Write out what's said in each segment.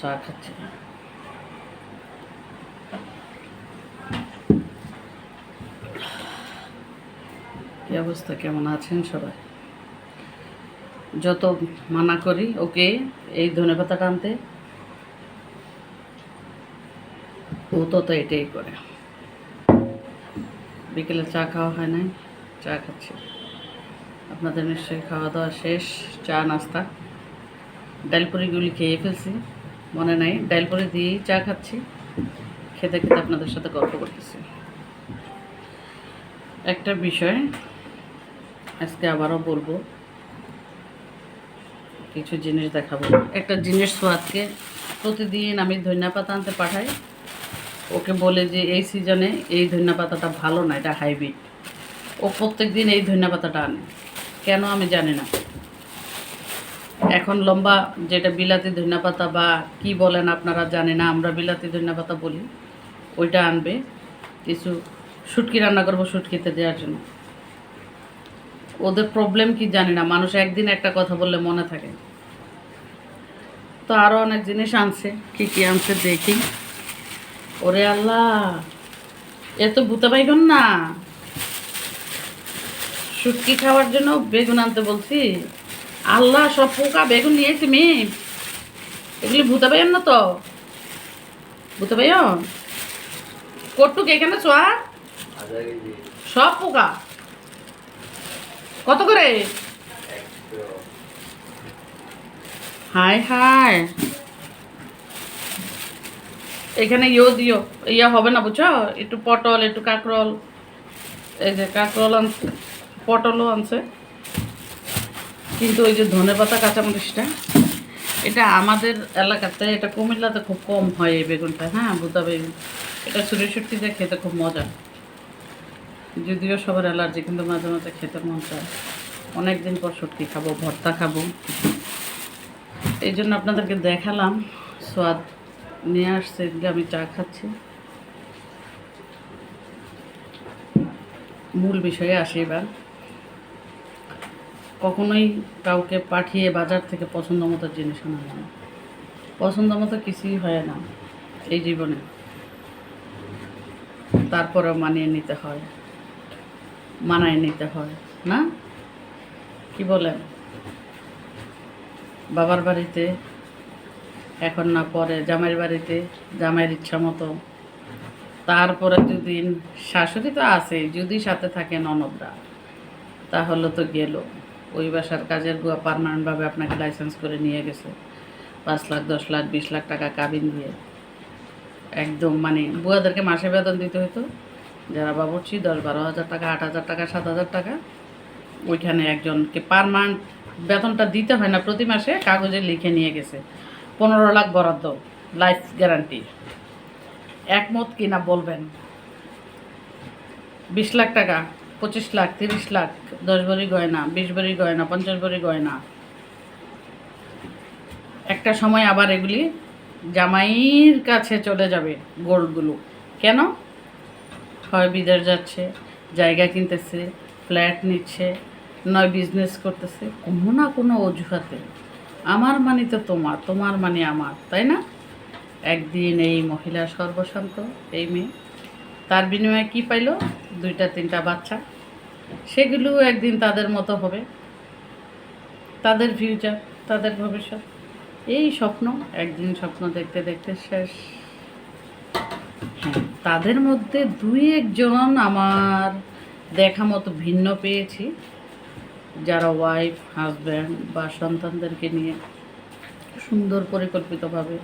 চা খাচ্ছি। কি অবস্থা? কেমন আছেন সবাই? যত মানা করি, ওকে এই ধনে পাতাটা আনতে ও তত এটাই করে। বিকেলে চা খাওয়া হয় নাই, চা খাচ্ছি। আপনাদের নিশ্চয়ই খাওয়া দাওয়া শেষ, চা নাস্তা। ডালপুরিগুলি খেয়ে ফেলছি। মনে নাই ডালপুরি দিয়েই চা খাচ্ছি। খেতে খেতে আপনাদের সাথে গল্প করতেছি। একটা বিষয় আজকে আবারও বলব। কিছু জিনিস দেখাবো। একটা জিনিস সোয়াদকে প্রতিদিন আমি ধনিয়া পাতা আনতে পাঠাই। ওকে বলে যে এই সিজনে এই ধনিয়া পাতাটা ভালো না, এটা হাইব্রিড। ও প্রত্যেক দিন এই ধনিয়া পাতাটা আনে। কেন আমি জানি না। এখন লম্বা যেটা বিলাতি ধনিয়া পাতা বা কি বলেন আপনারা জানে না, আমরা বিলাতি ধনিয়া পাতা বলি, ওইটা আনবে, কিছু শুটকি রান্না করব শুটকিতে দেওয়ার জন্য। ওদের প্রবলেম কি জানি না, মানুষ একদিন একটা কথা বললে মনে থাকে। তো আরও অনেক জিনিস আনছে, কি কি আনছে দেখি। ওরে আল্লাহ, এ তো ভূতা বাইগন না। শুটকি খাওয়ার জন্য বেগুন আনতে বলছি। আল্লাহ সব পোকা বেগুন নিয়েছি মেয়ে। এগুলি ভূতা বাইন না তো? ভূতা বাইন কটুক এখানে ছোয়া? সব পোকা। কত করে? হাই হাই এখানে ইয়েও দিও, ইয়া হবে না, বুঝছ? একটু পটল, একটু কাঁকরোল। এই যে কাঁকরোল আনছে, পটলও আনছে। কিন্তু ওই যে ধনে পাতা, কাঁচামরিচটা, এটা আমাদের এলাকাতে এটা কুমিল্লাতে খুব কম হয় এই বেগুনটা হ্যাঁ বুদা বেগুন। এটা ছুটি ছুটি দিয়ে খেতে খুব মজা। যদিও সবার অ্যালার্জি, কিন্তু মাঝে মাঝে খেতে মন চায়। অনেক দিন পর শুটকি খাব, ভর্তা খাব। এই জন্য আপনাদেরকে দেখালাম স্বাদ নিয়ে আসছে, এদিকে আমি চা খাচ্ছি। মূল বিষয়ে আসি এবার। কখনোই কাউকে পাঠিয়ে বাজার থেকে পছন্দ মতো জিনিস আনা যায় পছন্দ মতো কিছুই হয় না এই জীবনে। তারপরেও মানিয়ে নিতে হয়, মানায় নিতে হয়, না? কি বলেন? বাবার বাড়িতে এখন না পরে, জামাইয়ের বাড়িতে জামাইয়ের ইচ্ছা মতো। তারপরে যদি শাশুড়ি তো আছে যদি সাথে থাকে ননদরা, তাহলে তো গেল। ওই বাসার কাজের গুয়া পারমানেন্টভাবে আপনাকে লাইসেন্স করে নিয়ে গেছে। পাঁচ লাখ, দশ লাখ, বিশ লাখ টাকা কাবিন দিয়ে। একদম মানে বুয়াদেরকে মাসে বেতন দিতে হতো যারা বাবুর্চি, দশ বারো হাজার টাকা, আট হাজার টাকা, সাত হাজার টাকা, ওইখানে একজনকে পার বেতনটা দিতে হয় না, প্রতি মাসে কাগজে লিখে নিয়ে গেছে। পনেরো লাখ বরাদ্দ লাইফ গ্যারান্টি একমত কিনা বলবেন? বিশ লাখ টাকা পঁচিশ লাখ, তিরিশ লাখ, দশ ভরি গয়না, বিশ ভরি গয়না, পঞ্চাশ ভরি গয়না। একটা সময় আবার এগুলি জামাইয়ের কাছে চলে যাবে গোল্ডগুলো। কেন? হয় বিদেশ যাচ্ছে, জায়গা কিনতেছে, ফ্ল্যাট নিচ্ছে, নয় বিজনেস করতেছে, কোনো না কোনো অজুহাতে। আমার মানে তো তোমার তোমার মানে আমার, তাই না? একদিন এই মহিলা সর্বশান্ত, এই মেয়ে, তার বিনিময়ে কি পাইলো? দুইটা, তিনটা বাচ্চা। সেগুলো একদিন তাদের মতো হবে। তাদের ফিউচার তাদের ভবিষ্যৎ। এই স্বপ্ন, একদিন স্বপ্ন দেখতে দেখতে শেষ। তাদের মধ্যে দুই একজন আমার দেখা মতো ভিন্ন পেয়েছি, যারা ওয়াইফ হাজব্যান্ড বা সন্তানদেরকে নিয়ে সুন্দর, পরিকল্পিতভাবে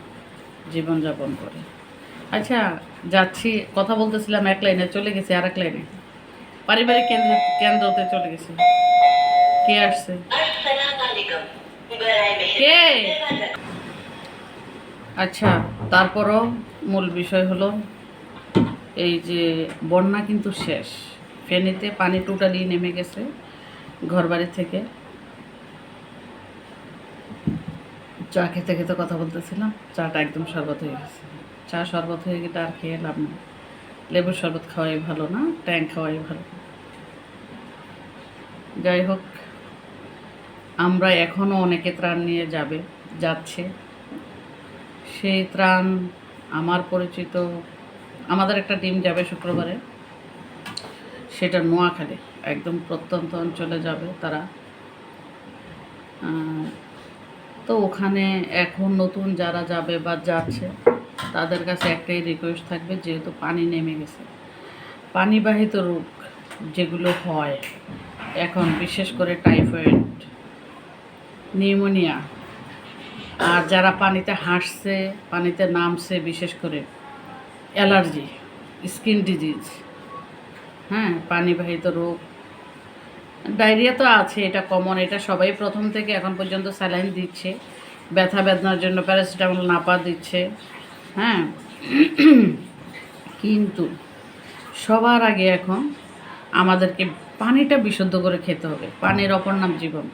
জীবনযাপন করে। আচ্ছা যাচ্ছি, কথা বলতেছিলাম এক লাইনে, চলে গেছি আর এক লাইনে। পারিবারিক কেন্দ্র, কেন্দ্রতে চলে গেছি। কে আসছে? কে? আচ্ছা তারপরও মূল বিষয় হলো, এই যে বন্যা কিন্তু শেষ। ফেনীতে পানি টোটালি নেমে গেছে ঘরবাড়ি থেকে। চা খেতে খেতে কথা বলতেছিলাম, চাটা একদম শরবত হয়ে গেছে। চা শরবত হয়ে গেলে আর খেয়ে লাভ নেই। লেবুর শরবত খাওয়াই ভালো না, ট্যাং খাওয়াই ভালো। যাই হোক, আমরা এখনও অনেকে ত্রাণ নিয়ে যাবে, যাচ্ছে। সেই ত্রাণ আমার পরিচিত, আমাদের একটা টিম যাবে শুক্রবারে। সেটা নোয়াখালী, একদম প্রত্যন্ত অঞ্চলে যাবে তারা। তো ওখানে এখন নতুন যারা যাবে বা যাচ্ছে তাদের কাছে একটাই রিকোয়েস্ট থাকবে, যেহেতু পানি নেমে গেছে। পানিবাহিত রোগ যেগুলো হয়, এখন বিশেষ করে টাইফয়েড, নিউমোনিয়া, আর যারা পানিতে হাসছে পানিতে নামছে, বিশেষ করে অ্যালার্জি, স্কিন ডিজিজ হ্যাঁ পানিবাহিত রোগ। ডায়রিয়া তো আছে, এটা কমন, এটা সবাই প্রথম থেকে এখন পর্যন্ত স্যালাইন দিচ্ছে। ব্যথা বেদনার জন্য প্যারাসিটামল নাপা দিচ্ছে। হ্যাঁ। কিন্তু সবার আগে এখন আমাদেরকে পানিটা বিশুদ্ধ করে খেতে হবে। পানির অপর নাম জীবন।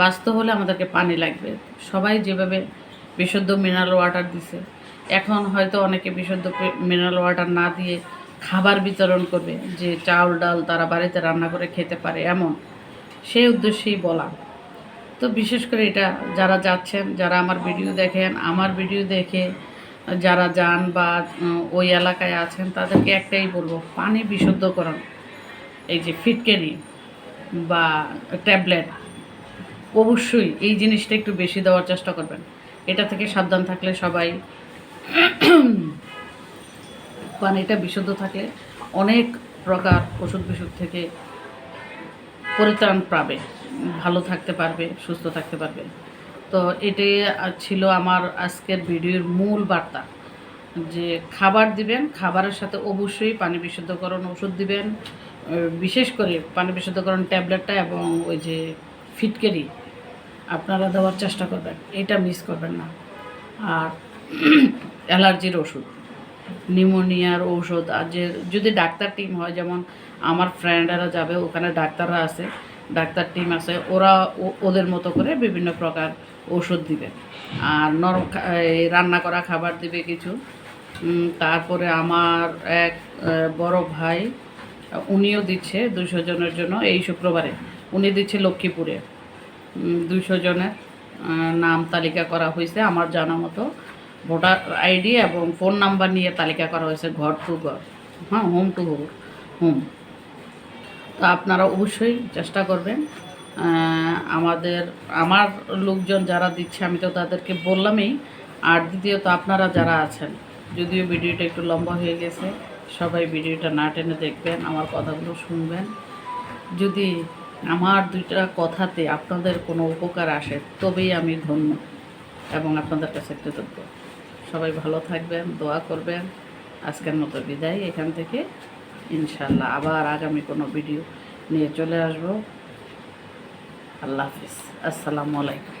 বাঁচতে হলে আমাদেরকে পানি লাগবে। সবাই যেভাবে বিশুদ্ধ মিনারেল ওয়াটার দিছে, এখন হয়তো অনেকে বিশুদ্ধ মিনারেল ওয়াটার না দিয়ে খাবার বিতরণ করবে, যে চাউল, ডাল তারা বাড়িতে রান্না করে খেতে পারে এমন। সেই উদ্দেশ্যেই বলা। তো বিশেষ করে এটা যারা যাচ্ছেন, যারা আমার ভিডিও দেখেন, আমার ভিডিও দেখে যারা যান বা ওই এলাকায় আছেন, তাদেরকে একটাই বলব, পানি বিশুদ্ধকরণ। এই যে ফিটকেরি বা ট্যাবলেট, অবশ্যই এই জিনিসটা একটু বেশি দেওয়ার চেষ্টা করবেন। এটা থেকে সাবধান থাকলে সবাই পানিটা বিশুদ্ধ থাকলে অনেক প্রকার ওষুধ বিসুখ থেকে পরিত্রাণ পাবে, ভালো থাকতে পারবে, সুস্থ থাকতে পারবে। তো এটাই ছিল আমার আজকের ভিডিওর মূল বার্তা যে খাবার দিবেন, খাবারের সাথে অবশ্যই পানি বিশুদ্ধকরণ ওষুধ দিবেন বিশেষ করে পানি বিশুদ্ধকরণ ট্যাবলেটটা এবং ওই যে ফিটকেরি আপনারা দেওয়ার চেষ্টা করবেন, এটা মিস করবেন না। আর অ্যালার্জির ওষুধ, নিউমোনিয়ার ঔষধ আর যে যদি ডাক্তার টিম হয়, যেমন আমার ফ্রেন্ডরা যাবে, ওখানে ডাক্তাররা আছে ডাক্তার টিম আছে, ওরা ওদের মতো করে বিভিন্ন প্রকার ওষুধ দিবে। আর নরম রান্না করা খাবার দিবে কিছু। তারপরে আমার এক বড় ভাই, উনিও দিচ্ছে দুশো জনের জন্য এই শুক্রবারে। উনি দিচ্ছে লক্ষ্মীপুরে। দুইশো জনের নাম তালিকা করা হয়েছে আমার জানা মতো। ভোটার আইডি এবং ফোন নাম্বার নিয়ে তালিকা করা হয়েছে ঘর টু ঘর। হ্যাঁ হোম টু হোম হোম। তো আপনারা অবশ্যই চেষ্টা করবেন। আমাদের, আমার লোকজন যারা দিচ্ছে, আমি তো তাদেরকে বললামই। আর দ্বিতীয়ত আপনারা যারা আছেন, যদিও ভিডিওটা একটু লম্বা হয়ে গেছে, সবাই ভিডিওটা না টেনে দেখবেন, আমার কথাগুলো শুনবেন। যদি আমার দুইটা কথাতে আপনাদের কোনো উপকার আসে, তবেই আমি ধন্য এবং আপনাদের কাছে কৃতজ্ঞ। সবাই ভালো থাকবেন, দোয়া করবেন। আজকের মতো বিদায়, এখান থেকে ইনশাল্লাহ আবার আগামী কোনো ভিডিও নিয়ে চলে আসব। আল্লাহ হাফিজ। আসসালামু আলাইকুম।